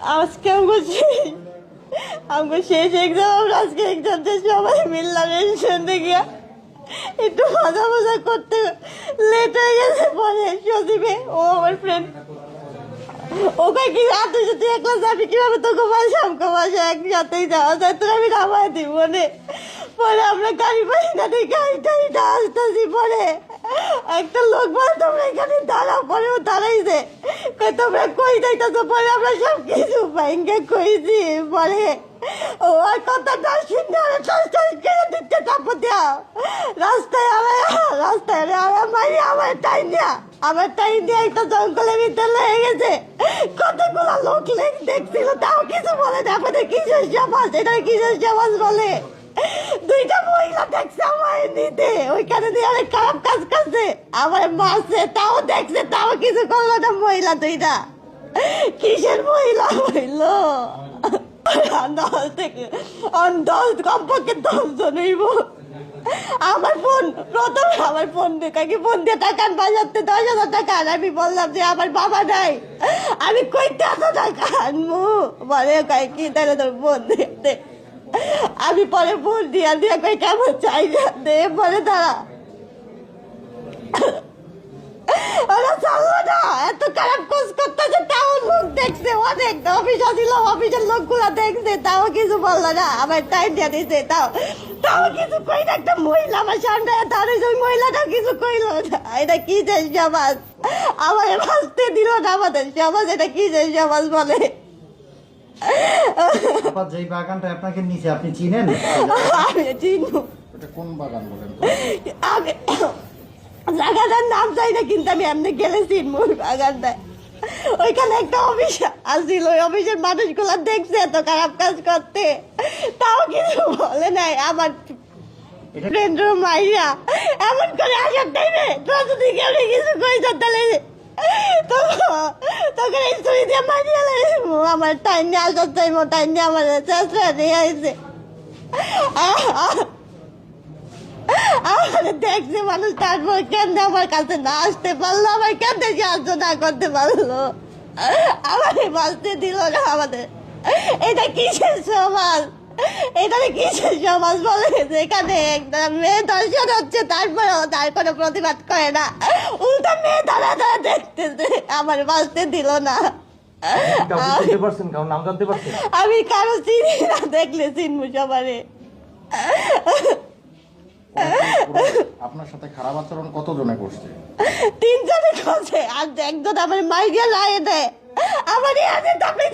আজকে আমি শেষ এক্সাম আমরা আজকে এক্সামটা সবাই মিললাম রেস্টুরেন্টে গিয়া একটু মজা মজা করতে লেট হয়ে গেছে পরে সজীবে ও আমার ফ্রেন্ড ওকে কি রাত যদি একলা যাবি কীভাবে তোকে বাসা আমাকে বাসা, একসাথেই যাওয়া যায় তোর আমি নামাই দিই মনে পরে আমরা গাড়ি পাই না দেখে গাড়ি টাড়িটা আসতেছি পরে। একটা লোক বলে, তোমরা এখানে দাঁড়াও। পরে ও দাঁড়াইছে। তোমরা কই যাইতেছো? পরে আমরা সব কিছু ভাইঙ্গে কইছি পরে। ও আর কথা না শুনে আর টাস তারপর দেওয়া রাস্তায় আমার রাস্তায় রে আমার মারি আমার টাইম দেয়া। আমার টাইম দিয়ে একটা জঙ্গলের ভিতরে লেগে গেছে। কতগুলো লোক লেগ দেখছিল, তাও কিছু বলে আমাদের কিসের সমাজ এটা কিসের সমাজ বলে? দুইটা মহিলা দেখছে আমার নিতে। ওইখানে দিয়ে অনেক খারাপ কাজ করছে। আমার তাও দেখছে, তাও কিছু করল না মহিলা দুইটা। কিসের মহিলা হইল? থেকে কমপক্ষে দশ হইব। আমার ফোন, প্রথমে আমার ফোন দেখে কি, ফোন দিয়ে টাকা বাজাতে দশ হাজার টাকা আমি বললাম যে আমার বাবা নাই। আমি কইতে এত টাকা আনব? বলে কয় কি, তাহলে তোর ফোন দেখতে আমি পরে ফোন দিয়া দিয়া কই কেমন চাই না, দে, বলে দাঁড়া। ওরা চাললো না, এত খারাপ কোচ করতেছে তাও লোক দেখছে অনেক। অফিস আসছিল অফিসের লোকগুলো দেখছে, তাও কিছু বলল না আমার টাইম দিয়ে দিছে, তাও তাও কিছু কই না, একটা মহিলা আমার সামনে দাঁড়িয়েছে ওই মহিলাটা কিছু কইলো না। এটা কি যে সমাজ? আমার বাঁচতে দিল না আমাদের সমাজ, এটা কি যে সমাজ বলে? আপা যেই বাগানটা আপনাকে নিচে আপনি চিনেন? আমি চিনব। এটা কোন বাগান বলেন আমি জায়গাটার নাম চাই না কিন্তু আমি এমনি গেলেছি মোর বাগানটায়। ওইখানে একটা অফিস আসছিল ওই অফিসের মানুষগুলো দেখছে এত খারাপ কাজ করতে। তাও কিছু বলে নাই আমার এটা ফ্রেন্ড মাইয়া। এমন করে আসার টাইমে তোরা যদি কেউ কিছু কইছ তাহলে তো তোকে এই ছুরি দিয়ে মারিয়া লাগে আমার টাইম নিয়ে আসার টাইম টাইম নিয়ে আমার চেষ্টা নিয়ে আসছে আমার দেখছে মানুষ তারপর কেন আমার কাছে না আসতে পারল আমার কেন সাহায্য না করতে পারল আমার বাঁচতে দিল না আমাদের এটা কিসের সমাজ এটা কিসের সমাজ বলে? যেখানে একটা মেয়ে দর্শন হচ্ছে তারপরেও তার কোনো প্রতিবাদ করে না। উল্টা মেয়ে দেখতেছে আমার বাঁচতে দিল না। আমি কারও চিনি না দেখলে চিনবো সবারে। আপনার সাথে খারাপ আচরণ কতজনে করছে? তিনজনে করছে। আর একজন আমার মাইকে লাগে দেয়। আমার এই হাতে তাপড়ে